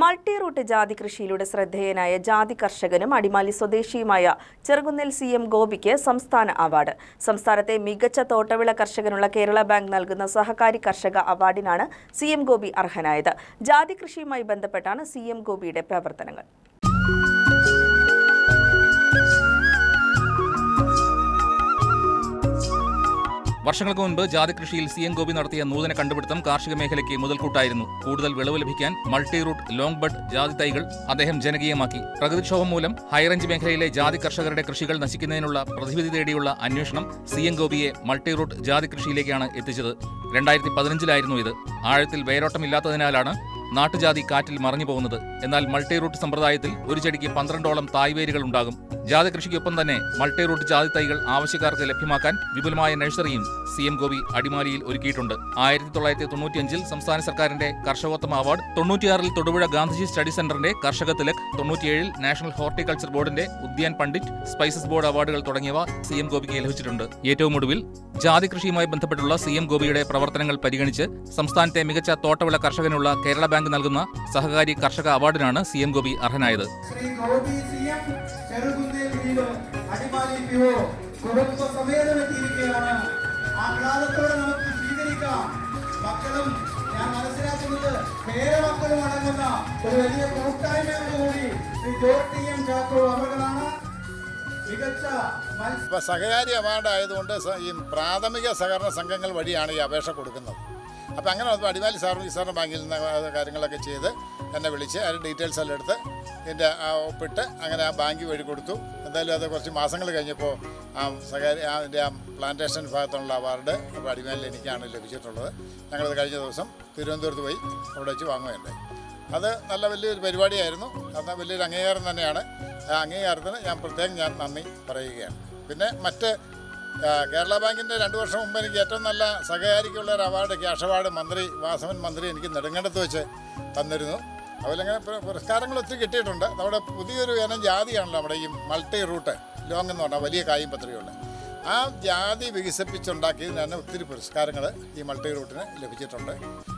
Multi root ജാതി കൃഷിയിലൂടെ ശ്രദ്ധേയനായ ജാതി കർഷകനും അടിമാലി സ്വദേശിയുമായ ചെറുകുന്നിൽ സി എം ഗോപിക്ക് സംസ്ഥാന അവാർഡ്. സംസ്ഥാനത്തെ മികച്ച തോട്ടവിള കർഷകനുള്ള കേരള ബാങ്ക് നൽകുന്ന സഹകാരി കർഷക അവാർഡിനാണ് സി എം ഗോപി അർഹനായത്. ജാതി കൃഷിയുമായി ബന്ധപ്പെട്ടാണ് സി എം ഗോപിയുടെ പ്രവർത്തനങ്ങൾ. വർഷങ്ങൾക്ക് മുൻപ് ജാതി കൃഷിയിൽ സി എൻ ഗോപി നടത്തിയ നൂതന കണ്ടുപിടുത്തം കാർഷിക മേഖലയ്ക്ക് മുതൽക്കൂട്ടായിരുന്നു. കൂടുതൽ വിളവ് ലഭിക്കാൻ മൾട്ടി റൂട്ട് ലോങ് ബഡ് ജാതി തൈകൾ അദ്ദേഹം ജനകീയമാക്കി. പ്രകൃതിക്ഷോഭം മൂലം ഹൈറേഞ്ച് മേഖലയിലെ ജാതി കർഷകരുടെ കൃഷികൾ നശിക്കുന്നതിനുള്ള പ്രതിവിധി തേടിയുള്ള അന്വേഷണം സി എൻ ഗോപിയെ മൾട്ടി റൂട്ട് ജാതി കൃഷിയിലേക്കാണ് എത്തിച്ചത്. രണ്ടായിരത്തി പതിനഞ്ചിലായിരുന്നു ഇത്. ആഴത്തിൽ വേരോട്ടമില്ലാത്തതിനാലാണ് നാട്ടുജാതി കാറ്റിൽ മറഞ്ഞു പോകുന്നത്. എന്നാൽ മൾട്ടി റൂട്ട് സമ്പ്രദായത്തിൽ ഒരു ചെടിക്ക് പന്ത്രണ്ടോളം തായ്വേരുകൾ ഉണ്ടാകും. ജാതി കൃഷിക്കൊപ്പം തന്നെ മൾട്ടി റൂട്ട് ജാതി തൈകൾ ആവശ്യക്കാർക്ക് ലഭ്യമാക്കാൻ വിപുലമായ നഴ്സറിയും സി എം ഗോപി അടിമാലിയിൽ ഒരുക്കിയിട്ടുണ്ട്. ആയിരത്തി തൊള്ളായിരത്തി തൊണ്ണൂറ്റിയഞ്ചിൽ സംസ്ഥാന സർക്കാരിന്റെ കർഷകോത്തമ അവാർഡ് തൊണ്ണൂറ്റിയാറിൽ തൊടുപുഴ ഗാന്ധിജി സ്റ്റഡി സെന്ററിന്റെ കർഷക തിലക് തൊണ്ണൂറ്റിയേഴിൽ നാഷണൽ ഹോർട്ടിക്കൾച്ചർ ബോർഡിന്റെ ഉദ്യാൻ പണ്ഡിറ്റ് സ്പൈസസ് ബോർഡ് അവാർഡുകൾ തുടങ്ങിയവ സി എം ഗോപിക്ക് ലഭിച്ചിട്ടുണ്ട്. ഏറ്റവും ഒടുവിൽ ജാതി കൃഷിയുമായി ബന്ധപ്പെട്ടുള്ള സി എം ഗോപിയുടെ പ്രവർത്തനങ്ങൾ പരിഗണിച്ച് സംസ്ഥാനത്തെ മികച്ച തോട്ടവിള കർഷകനുള്ള കേരള ബാങ്ക് നൽകുന്ന സഹകാരി കർഷക അവാർഡിനാണ് സി എം ഗോപി അർഹനായത്. ഞാൻ മനസ്സിലാക്കുന്നത് ഒരു വലിയ കൂട്ടായ്മയോടുകൂടി ശ്രീ ജോർജ് എം ചാക്കോ അവർകളാണ് ഇപ്പോൾ സഹകാരി അവാർഡ് ആയതുകൊണ്ട് ഈ പ്രാഥമിക സഹകരണ സംഘങ്ങൾ വഴിയാണ് ഈ അപേക്ഷ കൊടുക്കുന്നത്. അപ്പോൾ അങ്ങനെ വന്നപ്പോൾ അടിമാലി ഈ വിസ്തരണ ബാങ്കിൽ നിന്ന് കാര്യങ്ങളൊക്കെ ചെയ്ത് എന്നെ വിളിച്ച് അതിന്റെ ഡീറ്റെയിൽസ് എല്ലാം എടുത്ത് ആ ഒപ്പിട്ട് അങ്ങനെ ആ ബാങ്ക് വഴി കൊടുത്തു. എന്തായാലും അത് കുറച്ച് മാസങ്ങൾ കഴിഞ്ഞപ്പോൾ ആ സഹകാരി അതിന്റെ ആ പ്ലാന്റേഷൻ ഭാഗത്തുള്ള അവാർഡ് അപ്പോൾ അടിമാലിൽ എനിക്കാണ് ലഭിച്ചിട്ടുള്ളത്. ഞങ്ങളത് കഴിഞ്ഞ ദിവസം തിരുവനന്തപുരത്ത് പോയി അവിടെ വെച്ച് വാങ്ങുകയുണ്ടായി. അത് നല്ല വലിയൊരു പരിപാടിയായിരുന്നു. അത് വലിയൊരു അംഗീകാരം തന്നെയാണ്. ആ അംഗീകാരത്തിന് ഞാൻ പ്രത്യേകം ഞാൻ നന്ദി പറയുകയാണ്. പിന്നെ മറ്റ് കേരള ബാങ്കിന്റെ രണ്ട് വർഷം മുമ്പ് എനിക്ക് ഏറ്റവും നല്ല സഹകാരിക്കുള്ള ഒരു അവാർഡ് ക്യാഷ് അവാർഡ് മന്ത്രി വാസവൻ മന്ത്രി എനിക്ക് നെടുങ്കണ്ടത്ത് വെച്ച് തന്നിരുന്നു. അതിലങ്ങനെ പുര- പുരസ്കാരങ്ങൾ ഒത്തിരി കിട്ടിയിട്ടുണ്ട്. നമ്മുടെ പുതിയൊരു ഇനം ജാതിയാണല്ലോ നമ്മുടെ ഈ മൾട്ടി റൂട്ട് ലോങ് എന്ന് പറഞ്ഞാൽ വലിയ കായും പത്രികയുള്ള ആ ജാതി വികസിപ്പിച്ചുണ്ടാക്കിയതിന് തന്നെ ഒത്തിരി പുരസ്കാരങ്ങൾ ഈ മൾട്ടി റൂട്ടിന് ലഭിച്ചിട്ടുണ്ട്.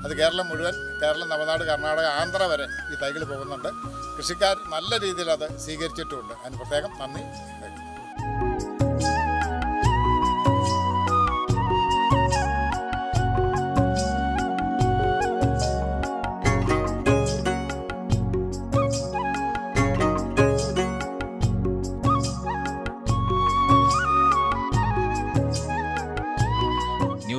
അത് കേരളം മുഴുവൻ കേരളം തമിഴ്നാട് കർണാടക ആന്ധ്ര വരെ ഈ തൈകൾ പോകുന്നുണ്ട്. കൃഷിക്കാർ നല്ല രീതിയിൽ അത് സ്വീകരിച്ചിട്ടുമുണ്ട്. അതിന് പ്രത്യേകം നന്ദി.